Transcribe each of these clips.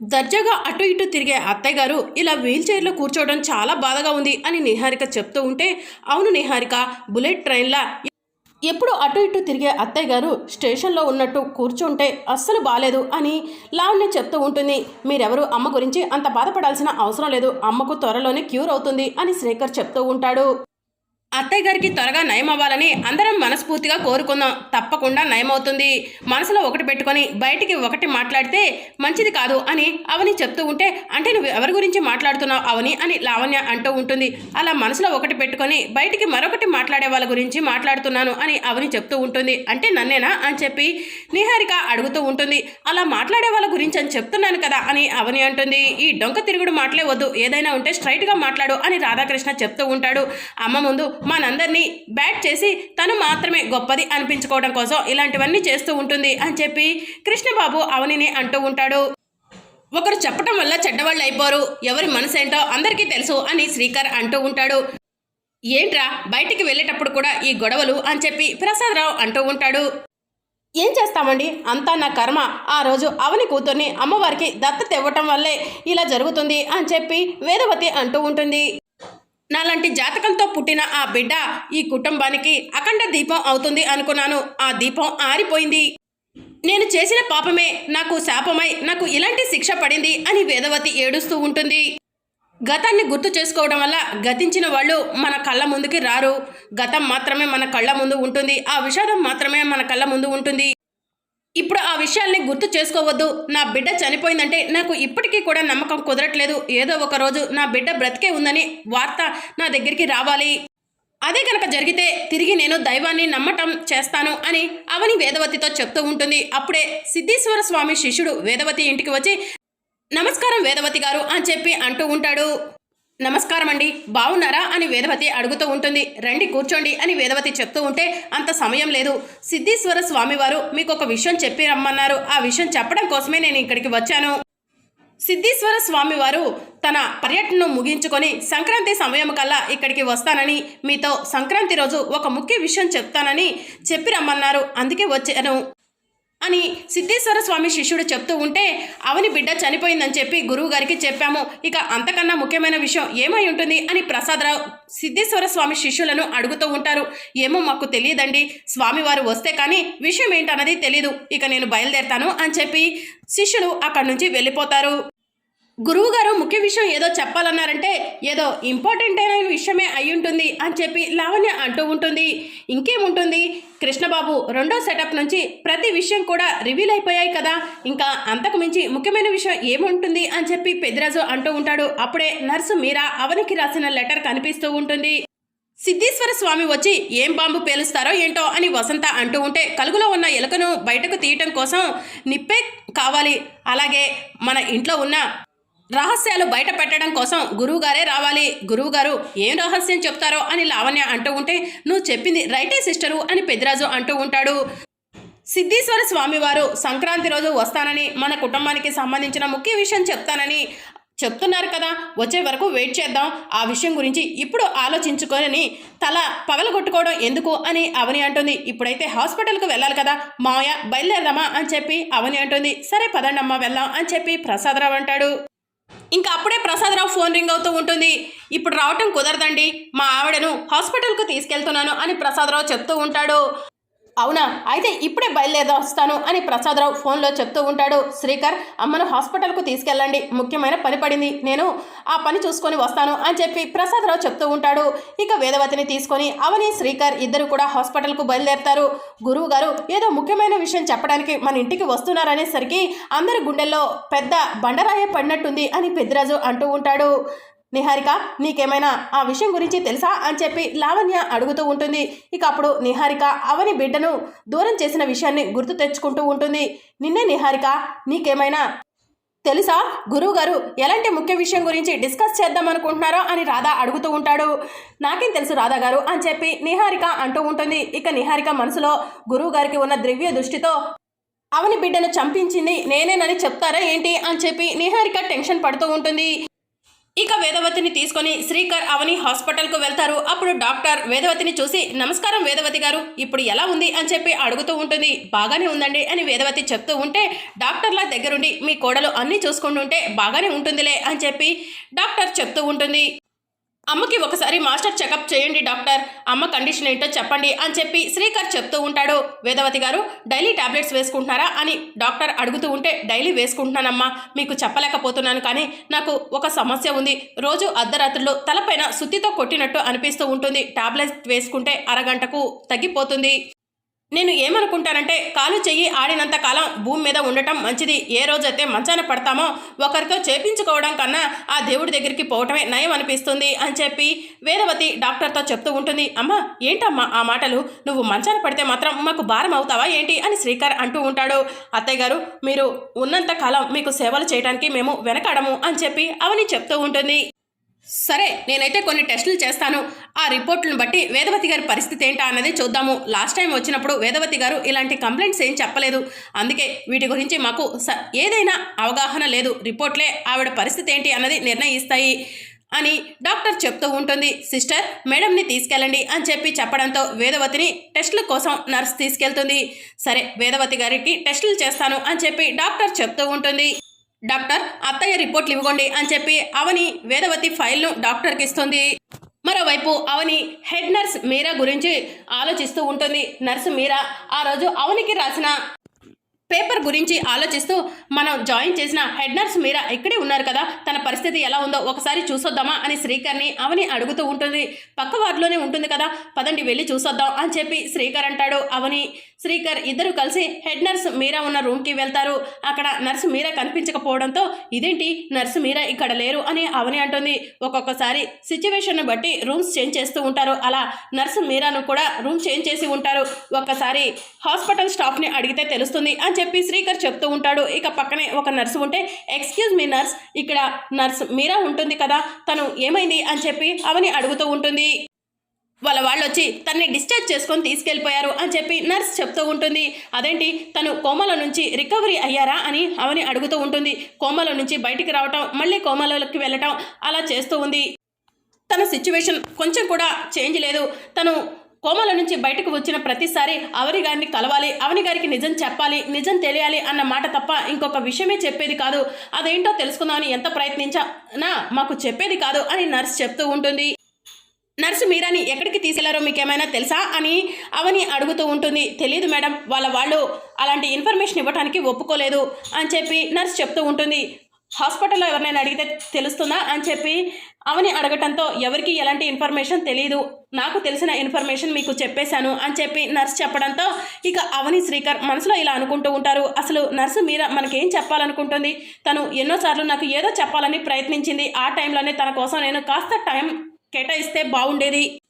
దర్జాగా అటు ఇటు తిరిగే అత్తయ్య గారు ఇలా వీల్ చైర్లో కూర్చోవడం చాలా బాధగా ఉంది అని నిహారిక చెప్తూ ఉంటే అవును నిహారిక బుల్లెట్ ట్రైన్లా ఎప్పుడు అటు ఇటు తిరిగే అత్తయ్య గారు స్టేషన్లో ఉన్నట్టు కూర్చుంటే అస్సలు బాలేదు అని లావణ్య చెప్తూ ఉంటుంది. మీరెవరు? అమ్మ గురించి అంత బాధపడాల్సిన అవసరం లేదు. అమ్మకు త్వరలోనే క్యూర్ అవుతుంది అని శ్రీకర్ చెప్తూ ఉంటాడు. అత్తయ్య గారికి త్వరగా నయం అవ్వాలని అందరం మనస్ఫూర్తిగా కోరుకుందాం. తప్పకుండా నయమవుతుంది. మనసులో ఒకటి పెట్టుకొని బయటికి ఒకటి మాట్లాడితే మంచిది కాదు అని అవని చెప్తూ ఉంటే అంటే నువ్వు ఎవరి గురించి మాట్లాడుతున్నావు అవని? అని లావణ్య అంటూ ఉంటుంది. అలా మనసులో ఒకటి పెట్టుకొని బయటికి మరొకటి మాట్లాడే వాళ్ళ గురించి మాట్లాడుతున్నాను అని అవని చెప్తూ ఉంటుంది. అంటే నన్నేనా? అని చెప్పి నిహారిక అడుగుతూ ఉంటుంది. అలా మాట్లాడే వాళ్ళ గురించి అని చెప్తున్నాను కదా అని అవని అంటుంది. ఈ డొంక తిరుగుడు మాటలే వద్దు. ఏదైనా ఉంటే స్ట్రైట్గా మాట్లాడు అని రాధాకృష్ణ చెప్తూ ఉంటాడు. అమ్మ ముందు మనందరినీ బ్యాట్ చేసి తను మాత్రమే గొప్పది అనిపించుకోవడం కోసం ఇలాంటివన్నీ చేస్తూ ఉంటుంది అని చెప్పి కృష్ణబాబు అవనిని అంటూ ఉంటాడు. ఒకరు చెప్పటం వల్ల చెడ్డవాళ్ళు అయిపోరు. ఎవరి మనసు ఏంటో అందరికీ తెలుసు అని శ్రీకర్ అంటూ ఉంటాడు. ఏంట్రా బయటికి వెళ్ళేటప్పుడు కూడా ఈ గొడవలు అని చెప్పి ప్రసాదరావు అంటూ ఉంటాడు. ఏం చేస్తామండి? అంతా నా కర్మ. ఆ రోజు అవని కూతుర్ని అమ్మవారికి దత్తత ఇవ్వటం వల్లే ఇలా జరుగుతుంది అని చెప్పి వేదవతి అంటూ ఉంటుంది. నాలాంటి జాతకంతో పుట్టిన ఆ బిడ్డ ఈ కుటుంబానికి అఖండ దీపం అవుతుంది అనుకున్నాను. ఆ దీపం ఆరిపోయింది. నేను చేసిన పాపమే నాకు శాపమై నాకు ఇలాంటి శిక్ష పడింది అని వేదవతి ఏడుస్తూ ఉంటుంది. గతాన్ని గుర్తు చేసుకోవడం వల్ల గతించిన వాళ్ళు మన కళ్ళ ముందుకి రారు. గతం మాత్రమే మన కళ్ళ ముందు ఉంటుంది. ఆ విషాదం మాత్రమే మన కళ్ళ ముందు ఉంటుంది. ఇప్పుడు ఆ విషయాల్ని గుర్తు చేసుకోవద్దు. నా బిడ్డ చనిపోయిందంటే నాకు ఇప్పటికీ కూడా నమ్మకం కుదరట్లేదు. ఏదో ఒక రోజు నా బిడ్డ బ్రతికే ఉందని వార్త నా దగ్గరికి రావాలి. అదే కనుక జరిగితే తిరిగి నేను దైవాన్ని నమ్మటం చేస్తాను అని అవని వేదవతితో చెప్తూ ఉంటుంది. అప్పుడే సిద్ధేశ్వర స్వామి శిష్యుడు వేదవతి ఇంటికి వచ్చి నమస్కారం వేదవతి గారు అని చెప్పి అంటూ ఉంటాడు. నమస్కారం అండి బాగున్నారా అని వేదవతి అడుగుతూ ఉంటుంది. రండి కూర్చోండి అని వేదవతి చెప్తూ ఉంటే అంత సమయం లేదు. సిద్ధేశ్వర స్వామివారు మీకు ఒక విషయం చెప్పి రమ్మన్నారు. ఆ విషయం చెప్పడం కోసమే నేను ఇక్కడికి వచ్చాను. సిద్ధేశ్వర స్వామివారు తన పర్యటనను ముగించుకొని సంక్రాంతి సమయం కల్లా ఇక్కడికి వస్తానని మీతో సంక్రాంతి రోజు ఒక ముఖ్య విషయం చెప్తానని చెప్పి రమ్మన్నారు. అందుకే వచ్చాను. అని సిద్ధేశ్వర స్వామి శిష్యుడు చెప్తూ ఉంటే అవని బిడ్డ చనిపోయిందని చెప్పి గురువు గారికి చెప్పాము. ఇక అంతకన్నా ముఖ్యమైన విషయం ఏమై ఉంటుంది? అని ప్రసాదరావు సిద్ధేశ్వర స్వామి శిష్యులను అడుగుతూ ఉంటారు. ఏమో మాకు తెలియదండి. స్వామివారు వస్తే కానీ విషయం ఏంటన్నది తెలీదు. ఇక నేను బయలుదేరతాను అని చెప్పి శిష్యులు అక్కడి నుంచి వెళ్ళిపోతారు. గురువుగారు ముఖ్య విషయం ఏదో చెప్పాలన్నారంటే ఏదో ఇంపార్టెంట్ అయిన విషయమే అయి ఉంటుంది అని చెప్పి లావణ్య అంటూ ఉంటుంది. ఇంకేముంటుంది? కృష్ణబాబు రెండో సెటప్ నుంచి ప్రతి విషయం కూడా రివీల్ అయిపోయాయి కదా. ఇంకా అంతకు మించి ముఖ్యమైన విషయం ఏముంటుంది అని చెప్పి పెద్దిరాజు అంటూ ఉంటాడు. అప్పుడే నర్సు మీరా అవనికి రాసిన లెటర్ కనిపిస్తూ ఉంటుంది. సిద్ధేశ్వర స్వామి వచ్చి ఏం బాంబు పేలుస్తారో ఏంటో అని వసంత అంటూ ఉంటే కలుగులో ఉన్న ఎలుకను బయటకు తీయటం కోసం నిప్పే కావాలి. అలాగే మన ఇంట్లో ఉన్న రహస్యాలు బయట పెట్టడం కోసం గురువుగారే రావాలి. గురువుగారు ఏం రహస్యం చెప్తారో అని లావణ్య అంటూ ఉంటే నువ్వు చెప్పింది రైటే సిస్టరు అని పెద్దిరాజు అంటూ ఉంటాడు. సిద్ధేశ్వర స్వామివారు సంక్రాంతి రోజు వస్తానని మన కుటుంబానికి సంబంధించిన ముఖ్య విషయం చెప్తానని చెప్తున్నారు కదా. వచ్చే వరకు వెయిట్ చేద్దాం. ఆ విషయం గురించి ఇప్పుడు ఆలోచించుకొని తల పగలగొట్టుకోవడం ఎందుకు అని అవని అంటుంది. ఇప్పుడైతే హాస్పిటల్కు వెళ్ళాలి కదా. మావయ్య బయలుదేరదామా అని చెప్పి అవని అంటుంది. సరే పదండమ్మా వెళ్దాం అని చెప్పి ప్రసాదరావు అంటాడు. ఇంకా అప్పుడే ప్రసాదరావు ఫోన్ రింగ్ అవుతూ ఉంటుంది. ఇప్పుడు రావటం కుదరదండి. మా ఆవిడను హాస్పిటల్కు తీసుకెళ్తున్నాను అని ప్రసాదరావు చెప్తూ ఉంటాడు. అవునా? అయితే ఇప్పుడే బయలుదేరొస్తాను అని ప్రసాదరావు ఫోన్లో చెప్తూ ఉంటాడు. శ్రీకర్ అమ్మను హాస్పిటల్కు తీసుకెళ్ళండి. ముఖ్యమైన పని పడింది. నేను ఆ పని చూసుకొని వస్తాను అని చెప్పి ప్రసాదరావు చెప్తూ ఉంటాడు. ఇక వేదవతిని తీసుకొని అవని శ్రీకర్ ఇద్దరు కూడా హాస్పిటల్కు బయలుదేరుతారు. గురువు గారు ఏదో ముఖ్యమైన విషయం చెప్పడానికి మన ఇంటికి వస్తున్నారనేసరికి అందరి గుండెల్లో పెద్ద బండరాయ పడినట్టుంది అని పెద్దిరాజు అంటూ ఉంటాడు. నిహారిక నీకేమైనా ఆ విషయం గురించి తెలుసా అని చెప్పి లావణ్య అడుగుతూ ఉంటుంది. ఇక అప్పుడు నిహారిక అవని బిడ్డను దూరం చేసిన విషయాన్ని గుర్తు తెచ్చుకుంటూ ఉంటుంది. నిన్నే నిహారిక నీకేమైనా తెలుసా? గురువు గారు ఎలాంటి ముఖ్య విషయం గురించి డిస్కస్ చేద్దాం అనుకుంటున్నారో అని రాధా అడుగుతూ ఉంటాడు. నాకేం తెలుసు రాధా గారు అని చెప్పి నిహారిక అంటూ ఉంటుంది. ఇక నిహారిక మనసులో గురువు గారికి ఉన్న ద్రవ్య దృష్టితో అవని బిడ్డను చంపించింది నేనేనని చెప్తారా ఏంటి అని చెప్పి నిహారిక టెన్షన్ పడుతూ ఉంటుంది. ఇక వేదవతిని తీసుకొని శ్రీకర్ అవని హాస్పిటల్కు వెళ్తారు. అప్పుడు డాక్టర్ వేదవతిని చూసి నమస్కారం వేదవతి గారు ఇప్పుడు ఎలా ఉంది? అని చెప్పి అడుగుతూ ఉంటుంది. బాగానే ఉందండి అని వేదవతి చెప్తూ ఉంటే డాక్టర్ల దగ్గరుండి మీ కోడలు అన్నీ చూసుకుంటుంటే బాగానే ఉంటుందిలే అని చెప్పి డాక్టర్ చెప్తూ ఉంటుంది. అమ్మకి ఒకసారి మాస్టర్ చెకప్ చేయండి డాక్టర్. అమ్మ కండిషన్ ఏంటో చెప్పండి అని చెప్పి శ్రీకర్ చెప్తూ ఉంటాడు. వేదవతి గారు డైలీ టాబ్లెట్స్ వేసుకుంటున్నారా? అని డాక్టర్ అడుగుతూ ఉంటే డైలీ వేసుకుంటున్నానమ్మా. మీకు చెప్పలేకపోతున్నాను కానీ నాకు ఒక సమస్య ఉంది. రోజు అర్ధరాత్రులు తలపైన సుత్తితో కొట్టినట్టు అనిపిస్తూ ఉంటుంది. టాబ్లెట్ వేసుకుంటే అరగంటకు తగ్గిపోతుంది. నేను ఏమనుకుంటానంటే కాలు చెయ్యి ఆడినంత కాలం భూమి మీద ఉండటం మంచిది. ఏ రోజైతే మంచాన పడతామో ఒకరితో చేపించుకోవడం కన్నా ఆ దేవుడి దగ్గరికి పోవటమే నయం అనిపిస్తుంది అని చెప్పి వేదవతి డాక్టర్తో చెప్తూ ఉంటుంది. అమ్మా ఏంటమ్మా ఆ మాటలు? నువ్వు మంచాన పడితే మాత్రం మాకు భారం అవుతావా ఏంటి అని శ్రీకర్ అంటూ ఉంటాడు. అత్తయ్య గారు మీరు ఉన్నంత కాలం మీకు సేవలు చేయడానికి మేము వెనకాడము అని చెప్పి అవని చెప్తూ ఉంటుంది. సరే నేనైతే కొన్ని టెస్టులు చేస్తాను. ఆ రిపోర్ట్లను బట్టి వేదవతి గారి పరిస్థితి ఏంటా అన్నది చూద్దాము. లాస్ట్ టైం వచ్చినప్పుడు వేదవతి గారు ఇలాంటి కంప్లైంట్స్ ఏం చెప్పలేదు. అందుకే వీటి గురించి మాకు స ఏదైనా అవగాహన లేదు. రిపోర్ట్లే ఆవిడ పరిస్థితి ఏంటి అన్నది నిర్ణయిస్తాయి అని డాక్టర్ చెప్తూ ఉంటుంది. సిస్టర్ మేడంని తీసుకెళ్ళండి అని చెప్పి చెప్పడంతో వేదవతిని టెస్టుల కోసం నర్స్ తీసుకెళ్తుంది. సరే వేదవతి గారికి టెస్టులు చేస్తాను అని చెప్పి డాక్టర్ చెప్తూ ఉంటుంది. డాక్టర్ అత్తయ్య రిపోర్ట్లు ఇవ్వండి అని చెప్పి అవని వేదవతి ఫైల్ను డాక్టర్కి ఇస్తుంది. మరోవైపు అవని హెడ్ నర్స్ మీరా గురించి ఆలోచిస్తూ ఉంటుంది. నర్సు మీరా ఆ రోజు అవనికి రాసిన పేపర్ గురించి ఆలోచిస్తూ మనం జాయిన్ చేసిన హెడ్ నర్స్ మీరా ఇక్కడే ఉన్నారు కదా తన పరిస్థితి ఎలా ఉందో ఒకసారి చూసొద్దామా అని శ్రీకర్ని అవని అడుగుతూ ఉంటుంది. పక్క వార్డులోనే ఉంటుంది కదా పదండి వెళ్ళి చూసొద్దాం అని చెప్పి శ్రీకర్ అంటాడు. అవని శ్రీకర్ ఇద్దరు కలిసి హెడ్ నర్స్ మీరా ఉన్న రూమ్కి వెళ్తారు. అక్కడ నర్సు మీరా కనిపించకపోవడంతో ఇదేంటి? నర్సు మీరా ఇక్కడ లేరు అని అవని అంటుంది. ఒక్కొక్కసారి సిచ్యువేషన్ను బట్టి రూమ్స్ చేంజ్ చేస్తూ ఉంటారు. అలా నర్సు మీరాను కూడా రూమ్ చేంజ్ చేసి ఉంటారు. ఒక్కసారి హాస్పిటల్ స్టాఫ్ని అడిగితే తెలుస్తుంది అని చెప్పి శ్రీకర్ చెప్తూ ఉంటాడు. ఇక పక్కనే ఒక నర్సు ఉంటే ఎక్స్క్యూజ్ మీ నర్స్ ఇక్కడ నర్స్ మీరా ఉంటుంది కదా తను ఏమైంది? అని చెప్పి అవని అడుగుతూ ఉంటుంది. వాళ్ళ వాళ్ళు వచ్చి తన్ని డిశ్చార్జ్ చేసుకొని తీసుకెళ్ళిపోయారు అని చెప్పి నర్స్ చెప్తూ ఉంటుంది. అదేంటి? తను కోమలో నుంచి రికవరీ అయ్యారా అని అవని అడుగుతూ ఉంటుంది. కోమలో నుంచి బయటికి రావటం మళ్ళీ కోమలోకి వెళ్ళటం అలా చేస్తూ ఉంది. తన సిచ్యువేషన్ కొంచెం కూడా చేంజ్ లేదు. తను కోమల నుంచి బయటకు వచ్చిన ప్రతిసారి అవని గారిని కలవాలి అవని గారికి నిజం చెప్పాలి నిజం తెలియాలి అన్న మాట తప్ప ఇంకొక విషయమే చెప్పేది కాదు. అదేంటో తెలుసుకుందామని ఎంత ప్రయత్నించా? నా మాకు చెప్పేది కాదు అని నర్స్ చెప్తూ ఉంటుంది. నర్సు మీరాని ఎక్కడికి తీసుకెళ్ళారో మీకేమైనా తెలుసా అని అవని అడుగుతూ ఉంటుంది. తెలియదు మేడం వాళ్ళ వాళ్ళు అలాంటి ఇన్ఫర్మేషన్ ఇవ్వడానికి ఒప్పుకోలేదు అని చెప్పి నర్స్ చెప్తూ ఉంటుంది. హాస్పిటల్లో ఎవరినైనా అడిగితే తెలుస్తుందా అని చెప్పి అవని అడగటంతో ఎవరికి ఎలాంటి ఇన్ఫర్మేషన్ తెలియదు నాకు తెలిసిన ఇన్ఫర్మేషన్ మీకు చెప్పేశాను అని చెప్పి నర్స్ చెప్పడంతో ఇక అవని శ్రీకర్ మనసులో ఇలా అనుకుంటూ ఉంటారు. అసలు నర్సు మీర మనకేం చెప్పాలనుకుంటుంది? తను ఎన్నోసార్లు నాకు ఏదో చెప్పాలని ప్రయత్నించింది. ఆ టైంలోనే తన కోసం నేను కాస్త టైం కేటాయిస్తే బాగుండేది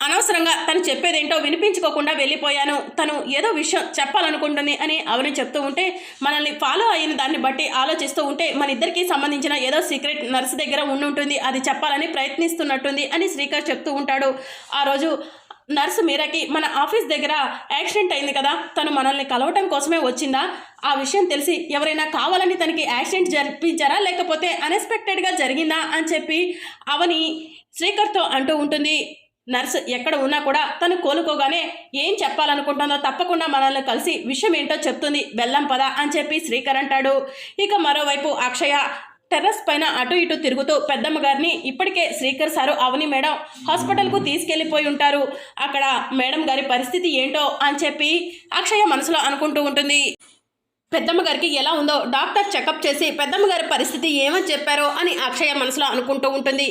అనవసరంగా తను చెప్పేదేంటో వినిపించుకోకుండా వెళ్ళిపోయాను. తను ఏదో విషయం చెప్పాలనుకుంటుంది అని అవని చెప్తూ ఉంటే మనల్ని ఫాలో అయిన దాన్ని బట్టి ఆలోచిస్తూ ఉంటే మన ఇద్దరికి సంబంధించిన ఏదో సీక్రెట్ నర్స్ దగ్గర ఉండి ఉంటుంది అది చెప్పాలని ప్రయత్నిస్తున్నట్టుంది అని శ్రీకర్ చెప్తూ ఉంటాడు. ఆ రోజు నర్సు మీరకి మన ఆఫీస్ దగ్గర యాక్సిడెంట్ అయింది కదా తను మనల్ని కలవటం కోసమే వచ్చిందా? ఆ విషయం తెలిసి ఎవరైనా కావాలని తనకి యాక్సిడెంట్ జరిపించారా? లేకపోతే అన్ఎక్స్పెక్టెడ్గా జరిగిందా? అని చెప్పి అవని శ్రీకర్తో అంటూ ఉంటుంది నర్సు ఎక్కడ ఉన్నా కూడా తను కోలుకోగానే ఏం చెప్పాలనుకుంటుందో తప్పకుండా మనల్ని కలిసి విషయం ఏంటో చెప్తుంది బెల్లం పద అని చెప్పి శ్రీకర్ అంటాడు. ఇక మరోవైపు అక్షయ టెర్రస్ పైన అటు ఇటు తిరుగుతూ పెద్దమ్మ గారిని ఇప్పటికే శ్రీకర్ సారు అవని మేడం హాస్పిటల్కు తీసుకెళ్ళిపోయి ఉంటారు. అక్కడ మేడం గారి పరిస్థితి ఏంటో అని చెప్పి అక్షయ మనసులో అనుకుంటూ ఉంటుంది. పెద్దమ్మ గారికి ఎలా ఉందో డాక్టర్ చెకప్ చేసి పెద్దమ్మ గారి పరిస్థితి ఏమని చెప్పారో అని అక్షయ మనసులో అనుకుంటూ ఉంటుంది.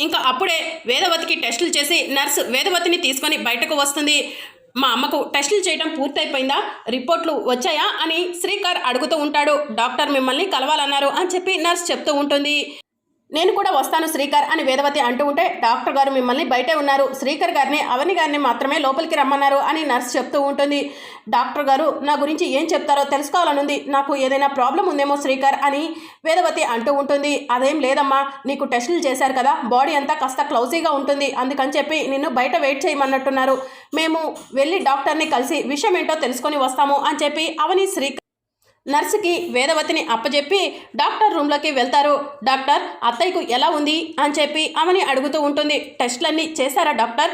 ఇంకా అప్పుడే వేదవతికి టెస్టులు చేసి నర్సు వేదవతిని తీసుకొని బయటకు వస్తుంది. మా అమ్మకు టెస్టులు చేయడం పూర్తయిపోయిందా? రిపోర్ట్లు వచ్చాయా? అని శ్రీకర్ అడుగుతూ ఉంటాడు. డాక్టర్ మిమ్మల్ని కలవాలన్నారు అని చెప్పి నర్స్ చెప్తూ ఉంటుంది. నేను కూడా వస్తాను శ్రీకర్ అని వేదవతి అంటూ ఉంటే డాక్టర్ గారు మిమ్మల్ని బయటే ఉన్నారు. శ్రీకర్ గారిని అవని గారిని మాత్రమే లోపలికి రమ్మన్నారు అని నర్స్ చెప్తూ ఉంటుంది. డాక్టర్ గారు నా గురించి ఏం చెప్తారో తెలుసుకోవాలనుంది. నాకు ఏదైనా ప్రాబ్లం ఉందేమో శ్రీకర్ అని వేదవతి అంటూ ఉంటుంది. అదేం లేదమ్మా నీకు టెస్టులు చేశారు కదా బాడీ అంతా కాస్త క్లౌజీగా ఉంటుంది. అందుకని చెప్పి నిన్ను బయట వెయిట్ చేయమన్నట్టున్నారు. మేము వెళ్ళి డాక్టర్ని కలిసి విషయం ఏంటో తెలుసుకొని వస్తాము అని చెప్పి అవని శ్రీకర్ నర్సుకి వేదవతిని అప్పచెప్పి డాక్టర్ రూమ్లోకి వెళ్తారు. డాక్టర్ అత్తయ్యకు ఎలా ఉంది? అని చెప్పి ఆమెని అడుగుతూ ఉంటుంది. టెస్ట్లన్నీ చేశారా డాక్టర్?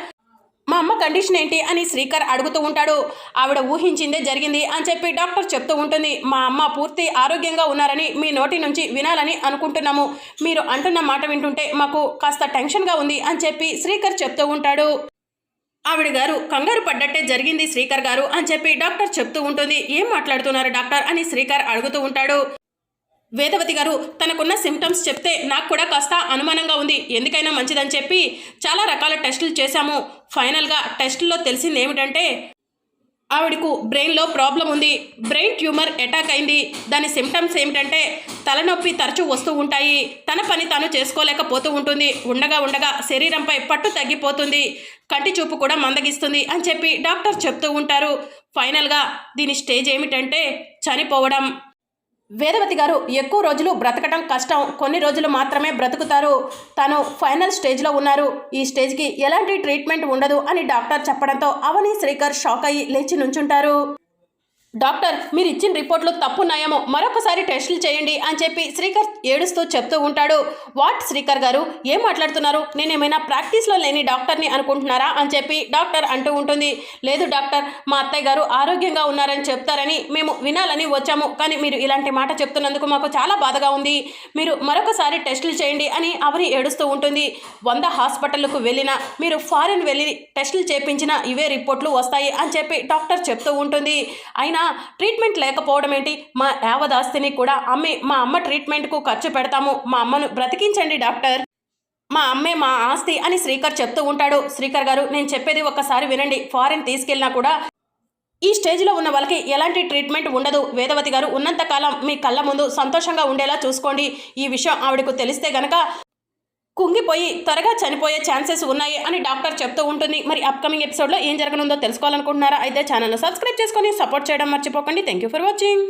మా అమ్మ కండిషన్ ఏంటి? అని శ్రీకర్ అడుగుతూ ఉంటాడు. ఆవిడ ఊహించిందే జరిగింది అని చెప్పి డాక్టర్ చెప్తూ ఉంటుంది. మా అమ్మ పూర్తి ఆరోగ్యంగా ఉన్నారని మీ నోటి నుంచి వినాలని అనుకుంటున్నాము. మీరు అంటున్న మాట వింటుంటే మాకు కాస్త టెన్షన్గా ఉంది అని చెప్పి శ్రీకర్ చెప్తూ ఉంటాడు. ఆవిడ గారు కంగారు పడ్డట్టే జరిగింది శ్రీకర్ గారు అని చెప్పి డాక్టర్ చెప్తూ ఉంటుంది. ఏం మాట్లాడుతున్నారు డాక్టర్? అని శ్రీకర్ అడుగుతూ ఉంటాడు. వేదవతి గారు తనకున్న సిమ్టమ్స్ చెప్తే నాకు కూడా కాస్త అనుమానంగా ఉంది. ఎందుకైనా మంచిదని చెప్పి చాలా రకాల టెస్టులు చేశాము. ఫైనల్గా టెస్టుల్లో తెలిసింది ఏమిటంటే ఆవిడకు బ్రెయిన్లో ప్రాబ్లం ఉంది. బ్రెయిన్ ట్యూమర్ అటాక్ అయింది. దాని సిమ్టమ్స్ ఏమిటంటే తలనొప్పి తరచూ వస్తూ ఉంటాయి. తన పని తాను చేసుకోలేకపోతూ ఉంటుంది. ఉండగా ఉండగా శరీరంపై పట్టు తగ్గిపోతుంది. కంటి చూపు కూడా మందగిస్తుంది అని చెప్పి డాక్టర్ చెప్తూ ఉంటారు. ఫైనల్గా దీని స్టేజ్ ఏమిటంటే చనిపోవడం. వేదవతి గారు ఎక్కువ రోజులు బ్రతకటం కష్టం. కొన్ని రోజులు మాత్రమే బ్రతుకుతారు. తను ఫైనల్ స్టేజ్లో ఉన్నారు. ఈ స్టేజ్కి ఎలాంటి ట్రీట్మెంట్ ఉండదు అని డాక్టర్ చెప్పడంతో అవని శ్రీకర్ షాక్ అయ్యి లేచి నుంచుంటారు. డాక్టర్ మీరు ఇచ్చిన రిపోర్ట్లు తప్పున్నాయేమో మరొకసారి టెస్టులు చేయండి అని చెప్పి శ్రీకర్ ఏడుస్తూ చెప్తూ ఉంటాడు. వాట్ శ్రీకర్ గారు? ఏం మాట్లాడుతున్నారు? నేనేమైనా ప్రాక్టీస్లో లేని డాక్టర్ని అనుకుంటున్నారా అని చెప్పి డాక్టర్ అంటూ ఉంటుంది. లేదు డాక్టర్ మా అత్తయ్య గారు ఆరోగ్యంగా ఉన్నారని చెప్తారని మేము వినాలని వచ్చాము. కానీ మీరు ఇలాంటి మాట చెప్తున్నందుకు మాకు చాలా బాధగా ఉంది. మీరు మరొకసారి టెస్టులు చేయండి అని అవని ఏడుస్తూ ఉంటుంది. వంద హాస్పిటల్కు వెళ్ళినా మీరు ఫారిన్ వెళ్ళి టెస్టులు చేపించినా ఇవే రిపోర్ట్లు వస్తాయి అని చెప్పి డాక్టర్ చెప్తూ ఉంటుంది. అయినా ట్రీట్మెంట్ లేకపోవడం ఏంటి? మా యావదాస్తిని కూడా అమ్మి మా అమ్మ ట్రీట్మెంట్కు ఖర్చు పెడతాము. మా అమ్మను బ్రతికించండి డాక్టర్. మా అమ్మే మా ఆస్తి అని శ్రీకర్ చెప్తూ ఉంటాడు. శ్రీకర్ గారు నేను చెప్పేది ఒక్కసారి వినండి. ఫారిన్ తీసుకెళ్ళినా కూడా ఈ స్టేజ్లో ఉన్న వాళ్ళకి ఎలాంటి ట్రీట్మెంట్ ఉండదు. వేదవతి గారు ఉన్నంతకాలం మీ కళ్ళ ముందు సంతోషంగా ఉండేలా చూసుకోండి. ఈ విషయం ఆవిడకు తెలిస్తే గనక కుంగిపోయి త్వరగా చనిపోయే ఛాన్సెస్ ఉన్నాయి అని డాక్టర్ చెప్తూ ఉంటుంది. మరి అప్కమింగ్ ఎపిసోడ్లో ఏం జరగనుందో తెలుసుకోవాలనుకుంటున్నారా? అయితే ఛానల్ సబ్స్క్రైబ్ చేసుకొని సపోర్ట్ చేయడం మర్చిపోకండి. Thank you for watching.